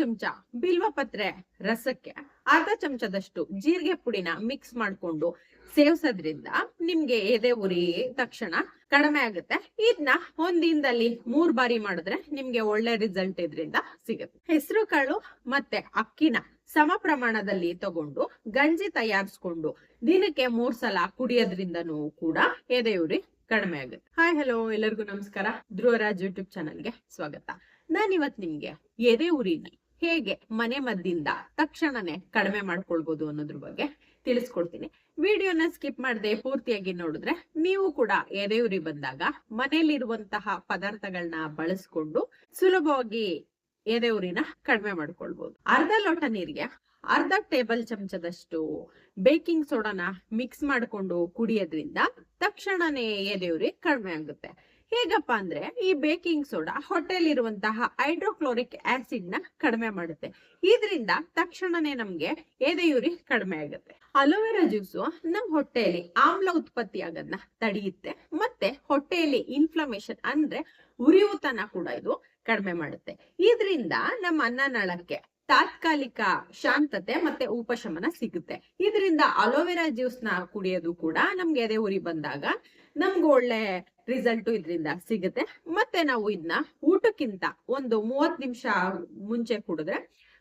ಚಮಚ ಬಿಲ್ವ ಪತ್ರೆ ರಸಕ್ಕೆ ಅರ್ಧ ಚಮಚದಷ್ಟು ಜೀರಿಗೆ ಪುಡಿನ ಮಿಕ್ಸ್ ಮಾಡ್ಕೊಂಡು ಸೇವಿಸೋದ್ರಿಂದ ನಿಮ್ಗೆ ಎದೆ ಉರಿ ತಕ್ಷಣ ಕಡಿಮೆ ಆಗುತ್ತೆ. ಇದನ್ನ ಒಂದಿನದಲ್ಲಿ ದಿನದಲ್ಲಿ ಮೂರ್ ಬಾರಿ ಮಾಡಿದ್ರೆ ನಿಮ್ಗೆ ಒಳ್ಳೆ ರಿಸಲ್ಟ್ ಇದರಿಂದ ಸಿಗುತ್ತೆ. ಹೆಸರು, ಕಾಳು ಮತ್ತೆ ಅಕ್ಕಿನ ಸಮ ಪ್ರಮಾಣದಲ್ಲಿ ತಗೊಂಡು ಗಂಜಿ ತಯಾರಿಸ್ಕೊಂಡು ದಿನಕ್ಕೆ ಮೂರ್ ಸಲ ಕುಡಿಯೋದ್ರಿಂದನೂ ಕೂಡ ಎದೆ ಉರಿ ಕಡಿಮೆ ಆಗುತ್ತೆ. ಹಾಯ್, ಹಲೋ, ಎಲ್ಲರಿಗೂ ನಮಸ್ಕಾರ. ಧ್ರುವರಾಜ್ ಯೂಟ್ಯೂಬ್ ಚಾನಲ್ಗೆ ಸ್ವಾಗತ. ನಾನಿವತ್ ನಿಮ್ಗೆ ಎದೆ ಉರಿನ ಹೇಗೆ ಮನೆ ಮದ್ದಿಂದ ತಕ್ಷಣನೇ ಕಡಿಮೆ ಮಾಡ್ಕೊಳ್ಬಹುದು ಅನ್ನೋದ್ರ ಬಗ್ಗೆ ತಿಳಿಸ್ಕೊಡ್ತೀನಿ. ವಿಡಿಯೋನ ಸ್ಕಿಪ್ ಮಾಡದೆ ಪೂರ್ತಿಯಾಗಿ ನೋಡಿದ್ರೆ ನೀವು ಕೂಡ ಎದೆ ಉರಿ ಬಂದಾಗ ಮನೆಯಲ್ಲಿರುವಂತಹ ಪದಾರ್ಥಗಳನ್ನ ಬಳಸ್ಕೊಂಡು ಸುಲಭವಾಗಿ ಎದೆ ಉರಿನ ಕಡಿಮೆ ಮಾಡ್ಕೊಳ್ಬಹುದು ಅರ್ಧ ಲೋಟ ನೀರಿಗೆ ಅರ್ಧ ಟೇಬಲ್ ಚಮಚದಷ್ಟು ಬೇಕಿಂಗ್ ಸೋಡಾನ ಮಿಕ್ಸ್ ಮಾಡ್ಕೊಂಡು ಕುಡಿಯೋದ್ರಿಂದ ತಕ್ಷಣನೇ ಎದೆ ಉರಿ ಕಡಿಮೆ ಆಗುತ್ತೆ. ಹೇಗಪ್ಪ ಅಂದ್ರೆ ಈ ಬೇಕಿಂಗ್ ಸೋಡಾ ಹೊಟ್ಟೆಲಿರುವಂತಹ ಹೈಡ್ರೋಕ್ಲೋರಿಕ್ ಆಸಿಡ್ನ ಕಡಿಮೆ ಮಾಡುತ್ತೆ. ಇದರಿಂದ ತಕ್ಷಣನೇ ನಮ್ಗೆ ಎದೆಯುರಿ ಕಡಿಮೆ ಆಗುತ್ತೆ. ಅಲೋವೆರಾ ಜ್ಯೂಸು ನಮ್ ಹೊಟ್ಟೆಯಲ್ಲಿ ಆಮ್ಲ ಉತ್ಪತ್ತಿ ಆಗೋದನ್ನ ತಡೆಯುತ್ತೆ. ಮತ್ತೆ ಹೊಟ್ಟೆಯಲ್ಲಿ ಇನ್ಫ್ಲಮೇಷನ್ ಅಂದ್ರೆ ಉರಿಯೂತನ ಕೂಡ ಇದು ಕಡಿಮೆ ಮಾಡುತ್ತೆ. ಇದರಿಂದ ನಮ್ಮ ಅನ್ನನಾಳಕ್ಕೆ ತಾತ್ಕಾಲಿಕ ಶಾಂತತೆ ಮತ್ತೆ ಉಪಶಮನ ಸಿಗುತ್ತೆ. ಇದರಿಂದ ಅಲೋವೆರಾ ಜ್ಯೂಸ್ನ ಕುಡಿಯೋದು ಕೂಡ ನಮ್ಗೆ ಎದೆ ಉರಿ ಬಂದಾಗ ನಮ್ಗೆ ಒಳ್ಳೆ ರಿಸಲ್ಟ್ ಇದರಿಂದ ಸಿಗುತ್ತೆ. ಮತ್ತೆ ನಾವು ಇದನ್ನ ಊಟಕ್ಕಿಂತ ಒಂದು ಮೂವತ್ ನಿಮಿಷ ಮುಂಚೆ ಕುಡಿದ್ರೆ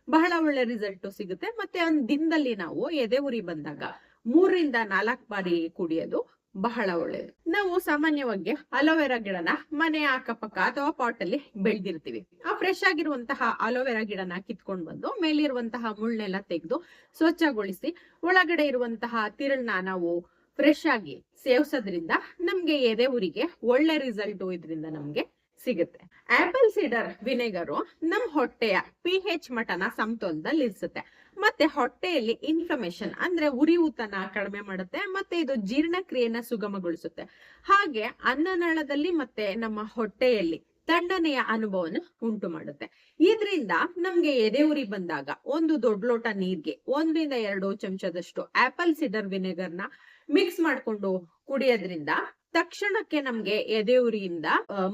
ಬಹಳ ಒಳ್ಳೆ ರಿಸಲ್ಟ್ ಸಿಗುತ್ತೆ. ಮತ್ತೆ ಒಂದ್ ದಿನದಲ್ಲಿ ನಾವು ಎದೆ ಉರಿ ಬಂದಾಗ ಮೂರರಿಂದ ನಾಲ್ಕು ಬಾರಿ ಕುಡಿಯೋದು ಬಹಳ ಒಳ್ಳೆಯದು ನಾವು ಸಾಮಾನ್ಯವಾಗಿ ಅಲೋವೆರಾ ಗಿಡನ ಮನೆ ಅಕ್ಕಪಕ್ಕ ಅಥವಾ ಪಾಟ್ ಅಲ್ಲಿ ಬೆಳೆದಿರ್ತೀವಿ. ಆ ಫ್ರೆಶ್ ಆಗಿರುವಂತಹ ಅಲೋವೆರಾ ಗಿಡನ ಕಿತ್ಕೊಂಡ್ ಬಂದು ಮೇಲಿರುವಂತಹ ಮುಳ್ಳೆಲ್ಲ ತೆಗೆದು ಸ್ವಚ್ಛಗೊಳಿಸಿ ಒಳಗಡೆ ಇರುವಂತಹ ತಿರುಳನ್ನ ನಾವು ಫ್ರೆಶ್ ಆಗಿ ಸೇವಿಸೋದ್ರಿಂದ ನಮ್ಗೆ ಎದೆ ಊರಿಗೆ ಒಳ್ಳೆ ರಿಸಲ್ಟ್ ಇದರಿಂದ ನಮ್ಗೆ ಸಿಗುತ್ತೆ. ಆಪಲ್ ಸೀಡರ್ ವಿನೆಗರು ನಮ್ ಹೊಟ್ಟೆಯ ಪಿ ಹೆಚ್ ಮಟನ ಸಮತೋಲದಲ್ಲಿ ಇರಿಸುತ್ತೆ. ಮತ್ತೆ ಹೊಟ್ಟೆಯಲ್ಲಿ ಇನ್ಫ್ಲಮೇಷನ್ ಅಂದ್ರೆ ಉರಿಯೂತನ ಕಡಿಮೆ ಮಾಡುತ್ತೆ, ಮತ್ತೆ ಇದು ಜೀರ್ಣಕ್ರಿಯೆನ ಸುಗಮಗೊಳಿಸುತ್ತೆ. ಹಾಗೆ ಅನ್ನನಾಳದಲ್ಲಿ ಮತ್ತೆ ನಮ್ಮ ಹೊಟ್ಟೆಯಲ್ಲಿ ತಣ್ಣನೆಯ ಅನುಭವನ ಉಂಟು ಮಾಡುತ್ತೆ. ಇದರಿಂದ ನಮ್ಗೆ ಎದೆ ಉರಿ ಬಂದಾಗ ಒಂದು ದೊಡ್ಡ ಲೋಟ ನೀರ್ಗೆ ಒಂದರಿಂದ ಎರಡು ಚಮಚದಷ್ಟು ಆಪಲ್ ಸಿಡರ್ ವಿನೆಗರ್ನ ಮಿಕ್ಸ್ ಮಾಡ್ಕೊಂಡು ಕುಡಿಯೋದ್ರಿಂದ ತಕ್ಷಣಕ್ಕೆ ನಮ್ಗೆ ಎದೆ ಉರಿಯಿಂದ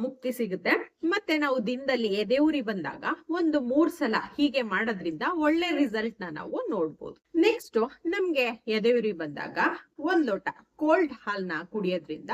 ಮುಕ್ತಿ ಸಿಗುತ್ತೆ. ಮತ್ತೆ ನಾವು ದಿನದಲ್ಲಿ ಎದೆ ಉರಿ ಬಂದಾಗ ಒಂದು ಮೂರ್ ಸಲ ಹೀಗೆ ಮಾಡೋದ್ರಿಂದ ಒಳ್ಳೆ ರಿಸಲ್ಟ್ನ ನಾವು ನೋಡ್ಬೋದು. ನೆಕ್ಸ್ಟ್ ನಮ್ಗೆ ಎದೆ ಉರಿ ಬಂದಾಗ ಒಂದ್ ಲೋಟ ಕೋಲ್ಡ್ ಹಾಲ್ನ ಕುಡಿಯೋದ್ರಿಂದ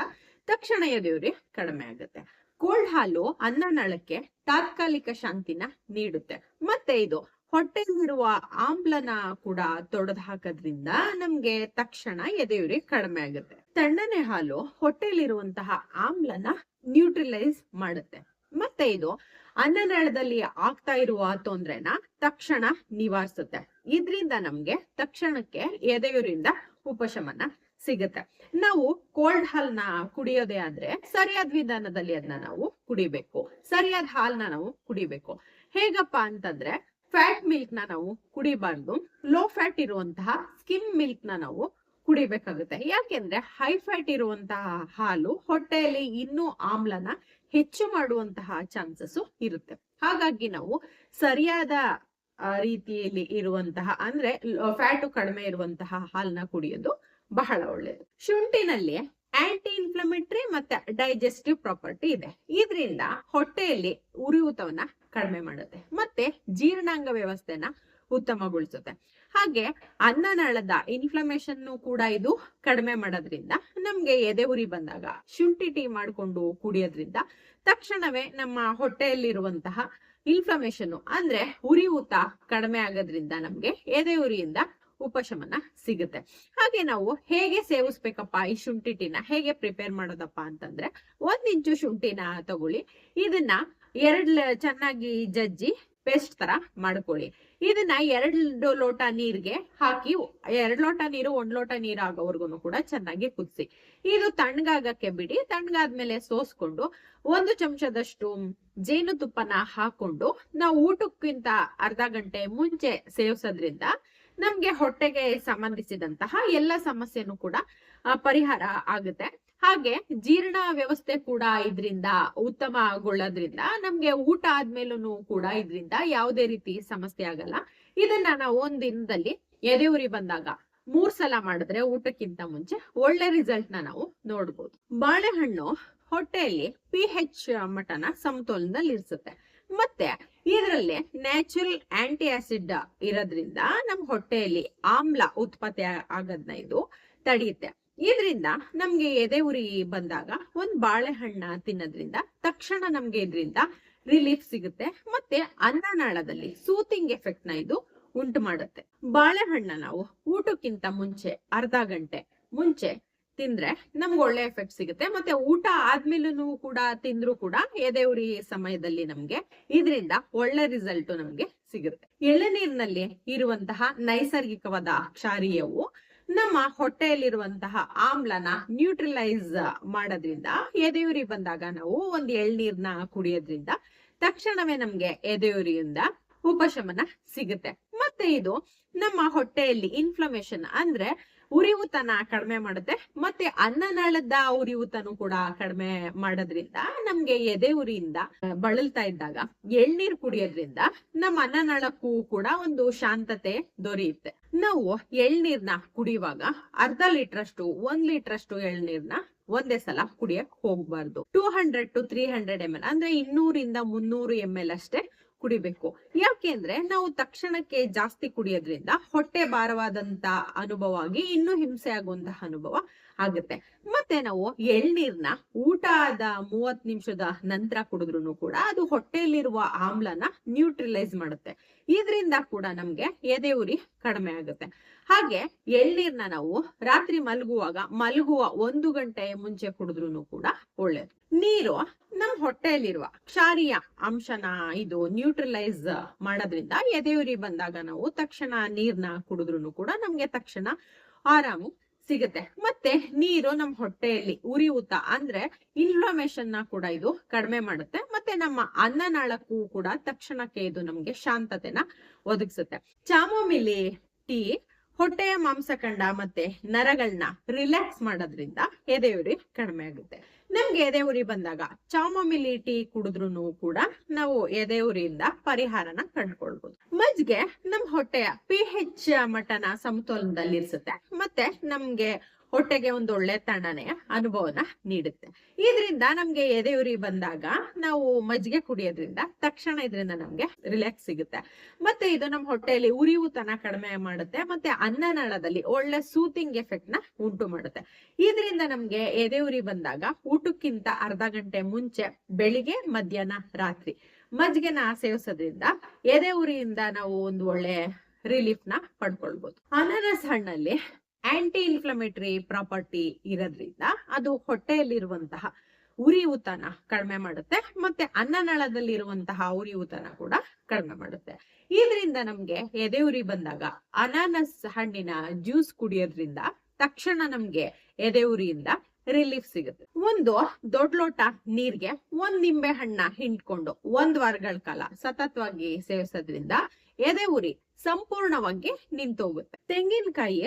ತಕ್ಷಣ ಎದೆ ಉರಿ ಕಡಿಮೆ ಆಗುತ್ತೆ. ಕೋಲ್ಡ್ ಹಾಲು ಅನ್ನನಾಳಕ್ಕೆ ತಾತ್ಕಾಲಿಕ ಶಾಂತಿನ ನೀಡುತ್ತೆ. ಮತ್ತೆ ಇದು ಹೊಟ್ಟೆಲಿರುವ ಆಮ್ಲನ ಕೂಡ ತೊಡೆದು ಹಾಕೋದ್ರಿಂದ ನಮ್ಗೆ ತಕ್ಷಣ ಎದೆಯುರಿ ಕಡಿಮೆ ಆಗುತ್ತೆ. ತಣ್ಣನೆ ಹಾಲು ಹೊಟ್ಟೆಲಿರುವಂತಹ ಆಮ್ಲನ ನ್ಯೂಟ್ರಿಲೈಸ್ ಮಾಡುತ್ತೆ. ಮತ್ತೆ ಇದು ಅನ್ನನಾಳದಲ್ಲಿ ಆಗ್ತಾ ಇರುವ ತೊಂದ್ರೆನ ತಕ್ಷಣ ನಿವಾರಿಸುತ್ತೆ. ಇದರಿಂದ ನಮ್ಗೆ ತಕ್ಷಣಕ್ಕೆ ಎದೆಯುರಿಂದ ಉಪಶಮನ ಸಿಗುತ್ತೆ. ನಾವು ಕೋಲ್ಡ್ ಹಾಲ್ನ ಕುಡಿಯೋದೇ ಆದ್ರೆ ಸರಿಯಾದ ವಿಧಾನದಲ್ಲಿ ಅದನ್ನ ನಾವು ಕುಡಿಬೇಕು. ಸರಿಯಾದ ಹಾಲ್ನ ನಾವು ಕುಡಿಬೇಕು. ಹೇಗಪ್ಪ ಅಂತಂದ್ರೆ ಫ್ಯಾಟ್ ಮಿಲ್ಕ್ನ ನಾವು ಕುಡಿಬಾರ್ದು. ಲೋ ಫ್ಯಾಟ್ ಇರುವಂತಹ ಸ್ಕಿಮ್ ಮಿಲ್ಕ್ನ ನಾವು ಕುಡಿಬೇಕಾಗುತ್ತೆ. ಯಾಕೆಂದ್ರೆ ಹೈ ಫ್ಯಾಟ್ ಇರುವಂತಹ ಹಾಲು ಹೊಟ್ಟೆಯಲ್ಲಿ ಇನ್ನೂ ಆಮ್ಲನ ಹೆಚ್ಚು ಮಾಡುವಂತಹ ಚಾನ್ಸಸ್ ಇರುತ್ತೆ. ಹಾಗಾಗಿ ನಾವು ಸರಿಯಾದ ರೀತಿಯಲ್ಲಿ ಇರುವಂತಹ ಅಂದ್ರೆ ಫ್ಯಾಟು ಕಡಿಮೆ ಇರುವಂತಹ ಹಾಲನ್ನ ಕುಡಿಯೋದು ಬಹಳ ಒಳ್ಳೆಯದು ಶುಂಠಿನಲ್ಲಿ ಆಂಟಿ ಇನ್ಫ್ಲಮೇಟರಿ ಮತ್ತೆ ಡೈಜೆಸ್ಟಿವ್ ಪ್ರಾಪರ್ಟಿ ಇದೆ. ಇದರಿಂದ ಹೊಟ್ಟೆಯಲ್ಲಿ ಉರಿಯೂತವನ್ನ ಕಡಿಮೆ ಮಾಡುತ್ತೆ. ಮತ್ತೆ ಜೀರ್ಣಾಂಗ ವ್ಯವಸ್ಥೆನ ಉತ್ತಮಗೊಳಿಸುತ್ತೆ. ಹಾಗೆ ಅನ್ನನಾಳದ ಇನ್ಫ್ಲಮೇಷನ್ ಕೂಡ ಇದು ಕಡಿಮೆ ಮಾಡೋದ್ರಿಂದ ನಮ್ಗೆ ಎದೆ ಉರಿ ಬಂದಾಗ, ಶುಂಠಿ ಟೀ ಮಾಡ್ಕೊಂಡು ಕುಡಿಯೋದ್ರಿಂದ ತಕ್ಷಣವೇ ನಮ್ಮ ಹೊಟ್ಟೆಯಲ್ಲಿರುವಂತಹ ಇನ್ಫ್ಲಮೇಷನ್ ಅಂದ್ರೆ ಉರಿಯೂತ ಕಡಿಮೆ ಆಗೋದ್ರಿಂದ ನಮ್ಗೆ ಎದೆ ಉರಿಯಿಂದ ಉಪಶಮನ ಸಿಗುತ್ತೆ. ಹಾಗೆ ನಾವು ಹೇಗೆ ಸೇವಿಸ್ಬೇಕಪ್ಪ ಈ ಶುಂಠಿ ಟೀನ ಹೇಗೆ ಪ್ರಿಪೇರ್ ಮಾಡೋದಪ್ಪ ಅಂತಂದ್ರೆ ಒಂದ್ ಇಂಚು ಶುಂಠಿನ ತಗೊಳ್ಳಿ. ಇದನ್ನ ಎರಡ್ ಚೆನ್ನಾಗಿ ಜಜ್ಜಿ ಪೇಸ್ಟ್ ತರ ಮಾಡ್ಕೊಳ್ಳಿ. ಇದನ್ನ ಎರಡು ಲೋಟ ನೀರ್ಗೆ ಹಾಕಿ, ಎರಡ್ ಲೋಟ ನೀರು, ಒಂದ್ ಲೋಟ ನೀರು ಆಗೋವರ್ಗುನು ಕೂಡ ಚೆನ್ನಾಗಿ ಕುದಿಸಿ. ಇದು ತಣ್ಣಗಾಗಕ್ಕೆ ಬಿಡಿ. ತಣ್ಣಗಾದ್ಮೇಲೆ ಸೋಸ್ಕೊಂಡು ಒಂದು ಚಮಚದಷ್ಟು ಜೇನುತುಪ್ಪನ ಹಾಕೊಂಡು ನಾವು ಊಟಕ್ಕಿಂತ ಅರ್ಧ ಗಂಟೆ ಮುಂಚೆ ಸೇವಿಸೋದ್ರಿಂದ ನಮ್ಗೆ ಹೊಟ್ಟೆಗೆ ಸಂಬಂಧಿಸಿದಂತಹ ಎಲ್ಲ ಸಮಸ್ಯೆನೂ ಕೂಡ ಪರಿಹಾರ ಆಗುತ್ತೆ. ಹಾಗೆ ಜೀರ್ಣ ವ್ಯವಸ್ಥೆ ಕೂಡ ಇದರಿಂದ, ಉತ್ತಮಗೊಳ್ಳೋದ್ರಿಂದ, ನಮ್ಗೆ ಊಟ ಆದ್ಮೇಲೂ ಕೂಡ ಇದರಿಂದ ಯಾವುದೇ ರೀತಿ ಸಮಸ್ಯೆ ಆಗಲ್ಲ. ಇದನ್ನ ನಾವು ಒಂದ್ ದಿನದಲ್ಲಿ ಎದೆ ಉರಿ ಬಂದಾಗ ಮೂರ್ ಸಲ ಮಾಡಿದ್ರೆ ಊಟಕ್ಕಿಂತ ಮುಂಚೆ ಒಳ್ಳೆ ರಿಸಲ್ಟ್ನ ನಾವು ನೋಡ್ಬೋದು. ಬಾಳೆಹಣ್ಣು ಹೊಟ್ಟೆಯಲ್ಲಿ ಪಿ ಹೆಚ್ ಮಟ್ಟನ ಸಮತೋಲನದಲ್ಲಿ ಇರಿಸುತ್ತೆ ಮತ್ತೆ ಇದರಲ್ಲಿ ನ್ಯಾಚುರಲ್ ಆಂಟಿ ಆಸಿಡ್ ಇರೋದ್ರಿಂದ ನಮ್ಮ ಹೊಟ್ಟೆಯಲ್ಲಿ ಆಮ್ಲ ಉತ್ಪತ್ತಿ ಆಗದ್ನ ಇದು ತಡೆಯುತ್ತೆ. ಇದರಿಂದ ನಮ್ಗೆ ಎದೆ ಉರಿ ಬಂದಾಗ ಒಂದ್ ಬಾಳೆಹಣ್ಣ ತಿನ್ನೋದ್ರಿಂದ ತಕ್ಷಣ ನಮ್ಗೆ ಇದರಿಂದ ರಿಲೀಫ್ ಸಿಗುತ್ತೆ. ಮತ್ತೆ ಅನ್ನನಾಳದಲ್ಲಿ ಸೂತಿಂಗ್ ಎಫೆಕ್ಟ್ನ ಇದು ಉಂಟು ಮಾಡುತ್ತೆ. ಬಾಳೆಹಣ್ಣ ನಾವು ಊಟಕ್ಕಿಂತ ಮುಂಚೆ ಅರ್ಧ ಗಂಟೆ ಮುಂಚೆ ತಿಂದ್ರೆ ನಮ್ಗೆ ಒಳ್ಳೆ ಎಫೆಕ್ಟ್ ಸಿಗುತ್ತೆ. ಮತ್ತೆ ಊಟ ಆದ್ಮೇಲೂ ಕೂಡ ತಿಂದ್ರು ಕೂಡ ಎದೆ ಉರಿ ಸಮಯದಲ್ಲಿ ನಮ್ಗೆ ಇದರಿಂದ ಒಳ್ಳೆ ರಿಸಲ್ಟ್ ನಮ್ಗೆ ಸಿಗುತ್ತೆ. ಎಳನೀರಿನಲ್ಲಿ ಇರುವಂತಹ ನೈಸರ್ಗಿಕವಾದ ಕ್ಷಾರೀಯವು ನಮ್ಮ ಹೊಟ್ಟೆಯಲ್ಲಿರುವಂತಹ ಆಮ್ಲನ ನ್ಯೂಟ್ರಲೈಸ್ ಮಾಡೋದ್ರಿಂದ ಎದೆಯುರಿ ಬಂದಾಗ ನಾವು ಒಂದು ಎಳ್ನೀರ್ನ ಕುಡಿಯೋದ್ರಿಂದ ತಕ್ಷಣವೇ ನಮ್ಗೆ ಎದೆಯುರಿಯಿಂದ ಉಪಶಮನ ಸಿಗುತ್ತೆ. ಮತ್ತೆ ಇದು ನಮ್ಮ ಹೊಟ್ಟೆಯಲ್ಲಿ ಇನ್ಫ್ಲಮೇಷನ್ ಅಂದ್ರೆ ಉರಿಯೂತನ ಕಡಿಮೆ ಮಾಡುತ್ತೆ. ಮತ್ತೆ ಅನ್ನನಾಳದ ಉರಿಯೂತನು ಕೂಡ ಕಡಿಮೆ ಮಾಡೋದ್ರಿಂದ, ನಮ್ಗೆ ಎದೆ ಉರಿಯಿಂದ ಬಳಲ್ತಾ ಇದ್ದಾಗ, ಎಳ್ನೀರ್ ಕುಡಿಯೋದ್ರಿಂದ ನಮ್ಮ ಅನ್ನನಾಳಕ್ಕೂ ಕೂಡ ಒಂದು ಶಾಂತತೆ ದೊರೆಯುತ್ತೆ. ನಾವು ಎಳ್ನೀರ್ನ ಕುಡಿಯುವಾಗ ಅರ್ಧ ಲೀಟರ್ ಅಷ್ಟು ಒಂದ್ ಲೀಟರ್ ಅಷ್ಟು ಎಳ್ನೀರ್ನ ಒಂದೇ ಸಲ ಕುಡಿಯಕ್ ಹೋಗ್ಬಾರ್ದು. Two hundred to three hundred M L, ಅಂದ್ರೆ ಇನ್ನೂರಿಂದ ಮುನ್ನೂರು ಎಂ ಎಲ್ ಅಷ್ಟೇ ಕುಡಿಬೇಕು. ಯಾಕೆಂದ್ರೆ ನಾವು ತಕ್ಷಣಕ್ಕೆ ಜಾಸ್ತಿ ಕುಡಿಯೋದ್ರಿಂದ ಹೊಟ್ಟೆ ಭಾರವಾದಂತ ಅನುಭವ ಆಗಿ ಇನ್ನೂ ಹಿಂಸೆ ಆಗುವಂತಹ ಅನುಭವ ಆಗುತ್ತೆ. ಮತ್ತೆ ನಾವು ಎಳ್ನೀರ್ನ ಊಟ ಆದ ಮೂವತ್ ನಿಮಿಷದ ನಂತರ ಕುಡಿದ್ರು ಕೂಡ ಅದು ಹೊಟ್ಟೆಯಲ್ಲಿರುವ ಆಮ್ಲನ ನ್ಯೂಟ್ರಿಲೈಸ್ ಮಾಡುತ್ತೆ. ಇದರಿಂದ ಕೂಡ ನಮ್ಗೆ ಎದೆ ಉರಿ ಕಡಿಮೆ ಆಗುತ್ತೆ. ಹಾಗೆ ಎಳ್ನೀರ್ನ ನಾವು ರಾತ್ರಿ ಮಲಗುವಾಗ ಮಲಗುವ ಒಂದು ಗಂಟೆ ಮುಂಚೆ ಕುಡಿದ್ರು ಕೂಡ ಒಳ್ಳೇದು. ನೀರು ನಮ್ ಹೊಟ್ಟೆಯಲ್ಲಿರುವ ಕ್ಷಾರೀಯ ಅಂಶನ ಇದು ನ್ಯೂಟ್ರಲೈಸ್ ಮಾಡೋದ್ರಿಂದ ಎದೆಯುರಿ ಬಂದಾಗ ನಾವು ತಕ್ಷಣ ನೀರ್ನ ಕುಡಿದ್ರು ಕೂಡ ನಮ್ಗೆ ತಕ್ಷಣ ಆರಾಮು ಸಿಗುತ್ತೆ. ಮತ್ತೆ ನೀರು ನಮ್ ಹೊಟ್ಟೆಯಲ್ಲಿ ಉರಿಯೂತ ಅಂದ್ರೆ ಇನ್ಫ್ಲಮೇಷನ್ನ ಕೂಡ ಇದು ಕಡಿಮೆ ಮಾಡುತ್ತೆ. ಮತ್ತೆ ನಮ್ಮ ಅನ್ನನಾಳಕ್ಕೂ ಕೂಡ ತಕ್ಷಣಕ್ಕೆ ಇದು ನಮ್ಗೆ ಶಾಂತತೆನ ಒದಗಿಸುತ್ತೆ. ಚಾಮೋಮಿಲಿ ಟೀ ಹೊಟ್ಟೆಯ ಮಾಂಸಖಂಡ ಮತ್ತೆ ನರಗಳನ್ನ ರಿಲ್ಯಾಕ್ಸ್ ಮಾಡೋದ್ರಿಂದ ಎದೆ ಉರಿ ಕಡಿಮೆ ಆಗುತ್ತೆ. ನಮ್ಗೆ ಎದೆ ಉರಿ ಬಂದಾಗ ಚಾಮೊಮಿಲಿ ಟೀ ಕುಡಿದ್ರು ಕೂಡ ನಾವು ಎದೆ ಉರಿಯಿಂದ ಪರಿಹಾರನ ಕಂಡುಕೊಳ್ಬಹುದು ಮಜ್ಗೆ ನಮ್ ಹೊಟ್ಟೆಯ ಪಿ ಹೆಚ್ ಮಟ್ಟನ ಸಮತೋಲನದಲ್ಲಿರಿಸುತ್ತೆ. ಮತ್ತೆ ನಮ್ಗೆ ಹೊಟ್ಟೆಗೆ ಒಂದು ಒಳ್ಳೆ ತಣ್ಣನೆಯ ಅನುಭವನ ನೀಡುತ್ತೆ. ಇದರಿಂದ ನಮ್ಗೆ ಎದೆ ಉರಿ ಬಂದಾಗ ನಾವು ಮಜ್ಜಿಗೆ ಕುಡಿಯೋದ್ರಿಂದ ತಕ್ಷಣ ಇದರಿಂದ ನಮ್ಗೆ ರಿಲ್ಯಾಕ್ಸ್ ಸಿಗುತ್ತೆ. ಮತ್ತೆ ಇದು ನಮ್ಮ ಹೊಟ್ಟೆಯಲ್ಲಿ ಉರಿಯೂತನ ಕಡಿಮೆ ಮಾಡುತ್ತೆ, ಮತ್ತೆ ಅನ್ನನಾಳದಲ್ಲಿ ಒಳ್ಳೆ ಸೂತಿಂಗ್ ಎಫೆಕ್ಟ್ನ ಉಂಟು ಮಾಡುತ್ತೆ. ಇದರಿಂದ ನಮ್ಗೆ ಎದೆ ಉರಿ ಬಂದಾಗ ಊಟಕ್ಕಿಂತ ಅರ್ಧ ಗಂಟೆ ಮುಂಚೆ ಬೆಳಿಗ್ಗೆ, ಮಧ್ಯಾಹ್ನ, ರಾತ್ರಿ ಮಜ್ಜಿಗೆನ ಸೇವಿಸೋದ್ರಿಂದ ಎದೆ ಉರಿಯಿಂದ ನಾವು ಒಂದು ಒಳ್ಳೆ ರಿಲೀಫ್ನ ಪಡ್ಕೊಳ್ಬಹುದು ಅನಾನಸ್ ಹಣ್ಣಲ್ಲಿ ಆಂಟಿ ಇನ್ಫ್ಲಮೇಟರಿ ಪ್ರಾಪರ್ಟಿ ಇರೋದ್ರಿಂದ ಅದು ಹೊಟ್ಟೆಯಲ್ಲಿರುವಂತಹ ಉರಿಯೂತನ ಕಡಿಮೆ ಮಾಡುತ್ತೆ, ಮತ್ತೆ ಅನ್ನನಾಳದಲ್ಲಿರುವಂತಹ ಉರಿಯೂತನ ಕೂಡ ಕಡಿಮೆ ಮಾಡುತ್ತೆ. ಇದರಿಂದ ನಮ್ಗೆ ಎದೆ ಉರಿ ಬಂದಾಗ ಅನಾನಸ್ ಹಣ್ಣಿನ ಜ್ಯೂಸ್ ಕುಡಿಯೋದ್ರಿಂದ ತಕ್ಷಣ ನಮ್ಗೆ ಎದೆ ಉರಿಯಿಂದ ರಿಲೀಫ್ ಸಿಗುತ್ತೆ. ಒಂದು ದೊಡ್ಡ ಲೋಟ ನೀರ್ಗೆ ಒಂದ್ ನಿಂಬೆ ಹಣ್ಣ ಹಿಂಡ್ಕೊಂಡು ಒಂದ್ ವಾರಗಳ ಕಾಲ ಸತತವಾಗಿ ಸೇವಿಸೋದ್ರಿಂದ ಎದೆ ಉರಿ ಸಂಪೂರ್ಣವಾಗಿ ನಿಂತೋಗುತ್ತೆ. ತೆಂಗಿನಕಾಯಿ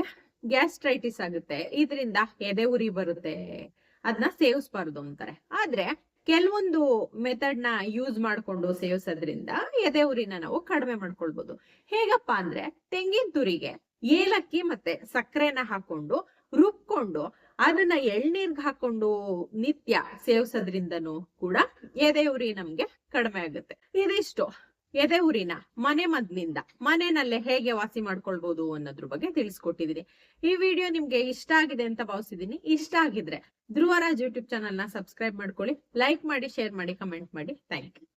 ಗ್ಯಾಸ್ಟ್ರೈಟಿಸ್ ಆಗುತ್ತೆ, ಇದರಿಂದ ಎದೆ ಉರಿ ಬರುತ್ತೆ ಅದನ್ನ ಸೇವಿಸ್ಬಾರ್ದು ಅಂತಾರೆ. ಆದ್ರೆ ಕೆಲವೊಂದು ಮೆಥಡ್ನ ಯೂಸ್ ಮಾಡ್ಕೊಂಡು ಸೇವಿಸೋದ್ರಿಂದ ಎದೆ ಉರಿನ ನಾವು ಕಡಿಮೆ ಮಾಡ್ಕೊಳ್ಬಹುದು ಹೇಗಪ್ಪ ಅಂದ್ರೆ ತೆಂಗಿನ ತುರಿಗೆ, ಏಲಕ್ಕಿ ಮತ್ತೆ ಸಕ್ಕರೆನ ಹಾಕೊಂಡು ರುಬ್ಕೊಂಡು ಅದನ್ನ ಎಳ್ನೀರ್ಗ್ ಹಾಕೊಂಡು ನಿತ್ಯ ಸೇವಿಸೋದ್ರಿಂದನೂ ಕೂಡ ಎದೆ ಉರಿ ನಮ್ಗೆ ಕಡಿಮೆ ಆಗುತ್ತೆ. ಇದಿಷ್ಟು. ಎದೆ ಊರಿನ ಮನೆ ಮದ್ನಿಂದ ಮನೆಯಲ್ಲೇ ಹೇಗೆ ವಾಸಿ ಮಾಡ್ಕೊಳ್ಬಹುದು ಅನ್ನೋದ್ರ ಬಗ್ಗೆ ತಿಳಿಸ್ಕೊಟ್ಟಿದೀನಿ ಈ ವಿಡಿಯೋ ನಿಮ್ಗೆ ಇಷ್ಟ ಆಗಿದೆ ಅಂತ ಭಾವಿಸಿದೀನಿ ಇಷ್ಟ ಆಗಿದ್ರೆ ಧ್ರುವರಾಜ್ ಯೂಟ್ಯೂಬ್ ಚಾನಲ್ನ ಸಬ್ಸ್ಕ್ರೈಬ್ ಮಾಡ್ಕೊಳ್ಳಿ, ಲೈಕ್ ಮಾಡಿ, ಶೇರ್ ಮಾಡಿ, ಕಮೆಂಟ್ ಮಾಡಿ. Thank you.